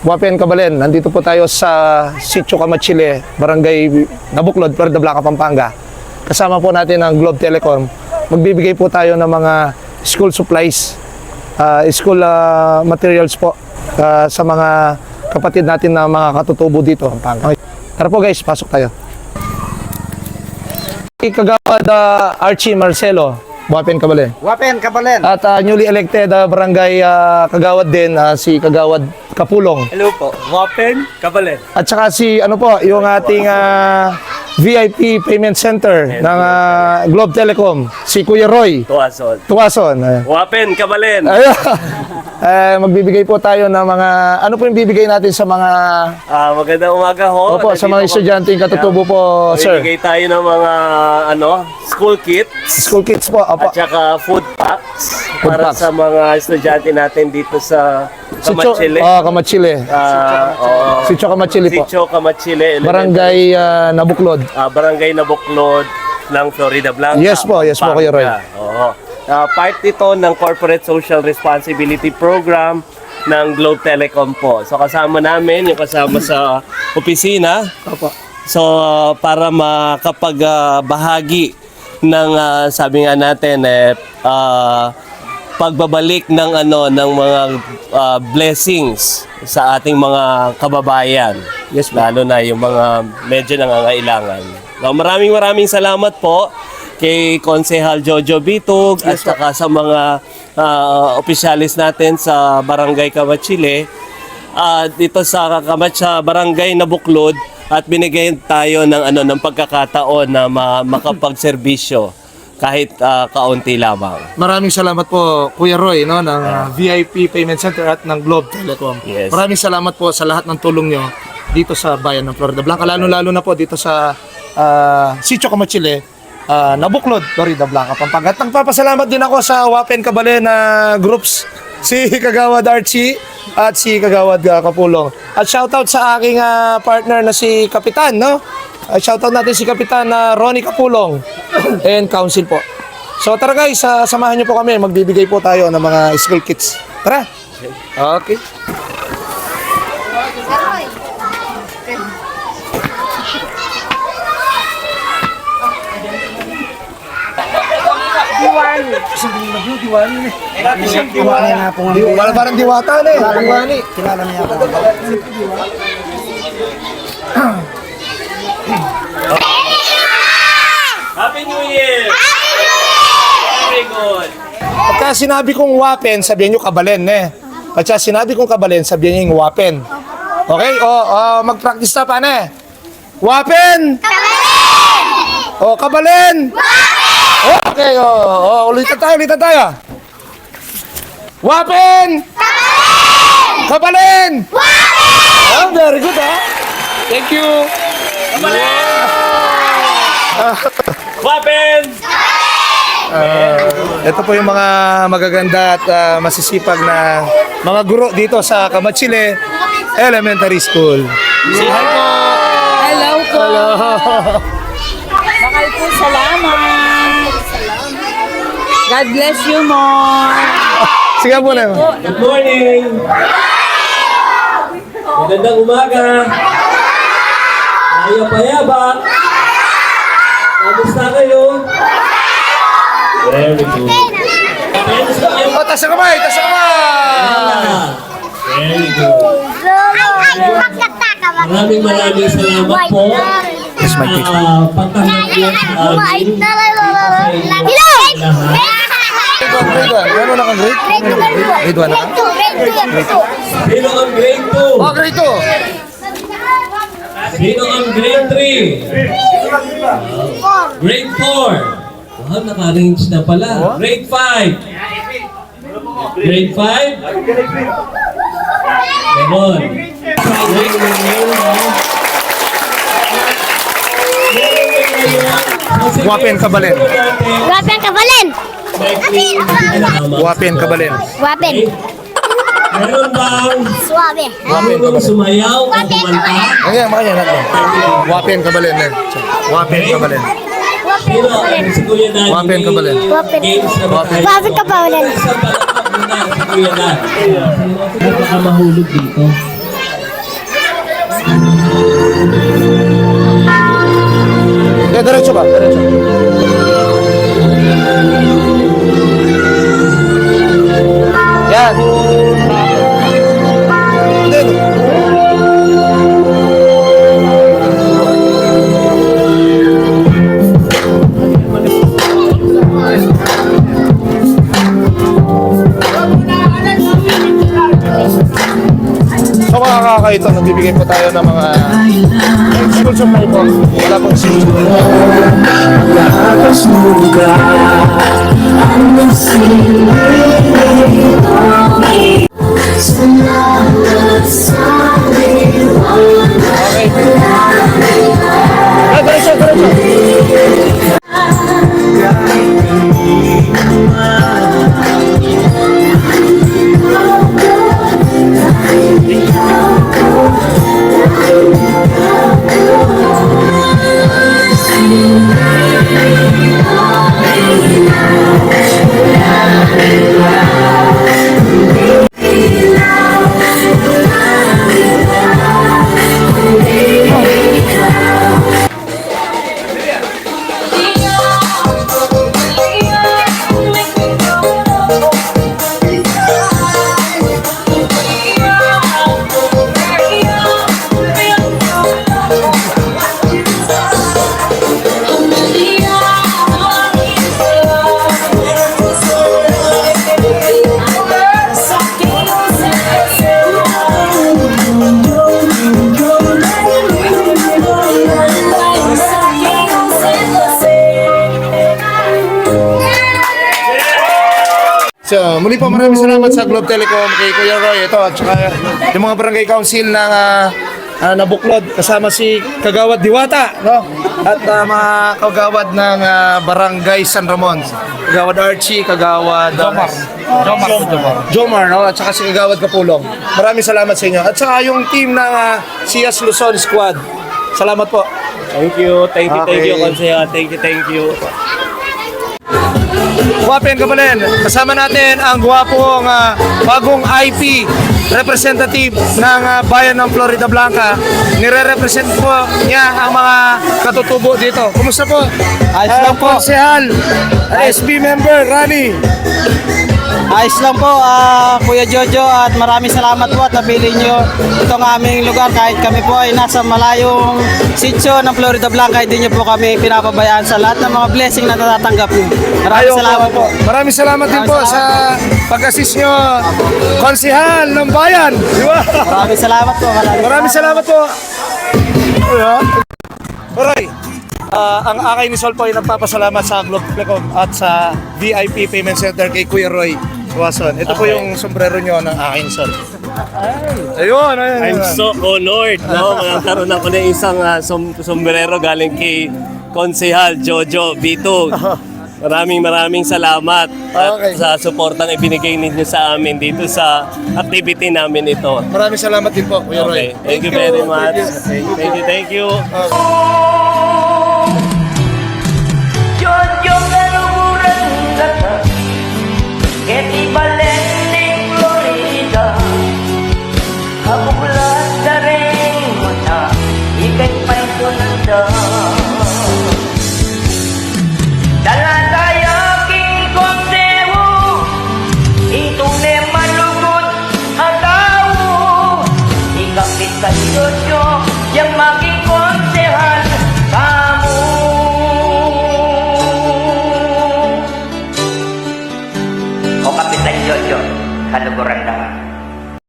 Wapen Kabalen. Nandito po tayo sa Sitio Kamachile, Barangay Nabuklod, Puerto Blanca, Pampanga. Kasama po natin ang Globe Telecom. Magbibigay po tayo ng mga school supplies, ah, school ah, materials po ah, sa mga kapatid natin na mga katutubo dito, Pampanga. Tara po guys, pasok tayo. Kagawad ah, Archie Marcelo, Wapen Kabalen. Wapen, kabalen. At ah, newly elected ah, barangay ah, Kagawad din ah, si Kagawad Kapulong. Hello po. Wapen, kabalen. At saka si ano po, yung ating ah, VIP Payment Center ng ah, Globe Telecom, si Kuya Roy Tuwason. Tuwason. Ayan. Wapen, kabalen. Ayun. Eh, magbibigay po tayo ng mga ano po yung bibigay natin sa mga Ah, magandang umaga ho. Opo, sa mga estudyante katutubo po, sir. Bibigay tayo ng mga ano, school kits School kids po. At saka food packs Food para packs. sa mga estudyante natin dito sa Sitio, Kamachile. oh, Kamachile. Ah, oo. Sitio Kamachile po. Sitio Kamachile. Barangay ah, Nabuklod. Ah, barangay na Buklod ng Florida Blanca. Yes po, yes po, Kuya Roy. Pampanga. Oo. Ah, part ito ng Corporate Social Responsibility Program ng Globe Telecom po. So kasama namin, yung kasama sa opisina. Opo. So para makapagbahagi ng ah, sabi nga natin eh ah, pagbabalik ng ano ng mga ah, blessings sa ating mga kababayan. Yes, po. Lalo na yung mga medyo nangangailangan. So, maraming maraming salamat po kay Konsehal Jojo Bitog at saka sa mga ah, opisyalis natin sa Barangay Kamachile ah, dito sa Kamat sa Barangay Nabuklod at binigyan tayo ng ano ng pagkakataon na ma- makapagserbisyo kahit ah, kaunti lamang. Maraming salamat po Kuya Roy no ng uh, VIP Payment Center at ng Globe Telecom. Yes. Maraming salamat po sa lahat ng tulong nyo dito sa bayan ng Florida Blanca lalo-lalo na po dito sa uh, Sitio Kamachile, uh, Nabuklod, Florida Blanca, Pampanga. At nagpapasalamat din ako sa Wapen Kabale na groups si Kagawad Archie at si Kagawad uh, Kapulong. At shoutout sa aking uh, partner na si Kapitan, no? Uh, shoutout natin si Kapitan na Ronnie Kapulong and Council po. So tara guys, ah, samahan niyo po kami. Magbibigay po tayo ng mga school kits. Tara. Okay. Sabi na po, Diwali na. Diwali nga po. Diwali parang diwata na eh. Diwali. Kilala niya ako. Happy New Year! Very good! Pagka sinabi kong wapen, sabihin nyo kabalen eh. Pagka sinabi kong kabalen, sabihin nyo yung wapen. Okay? O, oh, mag-practice na pa na eh. Wapen! Kabalen! O, kabalen! Wapen! Okay, oh, oh, ulitan tayo, ulitan tayo. Wapen! Kabalen! Kabalen! Wapen! Oh, very good ha. Thank you. Wapen! Ito po yung mga magaganda at ah, masisipag na mga guro dito sa Kamachile Elementary School. Say hi po! Hello po. Hello! Bakal po salamat. God bless you more. Sige po na. Good morning! Magandang umaga! Ayaw payabak! Kamusta kayo? Very good. Kamusta kayo? O, tas ang kamay! Tas ang kamay! Very good. Maraming maraming salamat po. Yes, my teacher. Uh, amin. Grade 1. Ano na grade? Grade 1 na ka? Sino ang grade 2? Oh, grade 2! Sino ang grade 3? Grade 4. Wow, naka-range na pala. Grade 5. Grade 5? Meron. Wapen kabalen. Wapen kabalen. Wapen kabalen. Wapen. Meron bang Suabe. marunong sumayaw o kumanta? Ayan, makanya natin. Wapen kabalen. eh. Wapen kabalen. May kabalen. Na ba tayo? Wapen kabalen. Isang palakpak muna si Yeah, diretso ba? Diretso. Yan. Hindi, no. So mga kakaito, nagbibigay po tayo ng mga school supply po. Wala pong school Okay. So, muli po maraming salamat sa Globe Telecom kay Kuya Roy. Ito at saka yung mga barangay council ng uh, nabuklod kasama si Kagawad Diwata no? At ah, mga kagawad ng ah, barangay San Ramon. Kagawad Archie Kagawad Jomar. Jomar. Jomar. Jomar no? At saka si Kagawad Kapulong. Maraming salamat sa inyo. At saka yung team ng uh, Sias Luzon Squad. Salamat po. Thank you, thank you, thank you, Okay. Thank you, thank you. Guwapen Kabalen, kasama natin ang gwapong ah, bagong IP representative ng ah, bayan ng Florida Blanca. Nire-represent po niya ang mga katutubo dito. Kumusta po? Ayos lang po. Konsehal, SB member, Rani. Ayos lang po, ah, Kuya Jojo at maraming salamat po at nabili nyo itong aming lugar kahit kami po ay nasa malayong sitio ng Florida Blanca hindi nyo po kami pinapabayaan sa lahat ng mga blessing na natatanggap nyo. Maraming Ayaw salamat po. po. Maraming salamat din po sa pag-assist nyo, konsehal ng bayan. Di ba? Maraming salamat po. Maraming, Maraming salamat po. Alright. Ah, ang akay ni Sol po ay nagpapasalamat sa Globe Telecom at sa VIP Payment Center kay Kuya Roy Suwason. Ito po yung sombrero nyo ng akay ni Sol. Ayun, ayun. I'm so honored, no? Magkakaroon ako ng isang ah, som- sombrero galing kay Konsehal Jojo Bitog. Maraming maraming salamat at Okay. sa suportang ibinigay ninyo sa amin dito sa activity namin ito. Maraming salamat din po, Kuya Roy. Okay, thank you very much. Thank you, thank you. Yo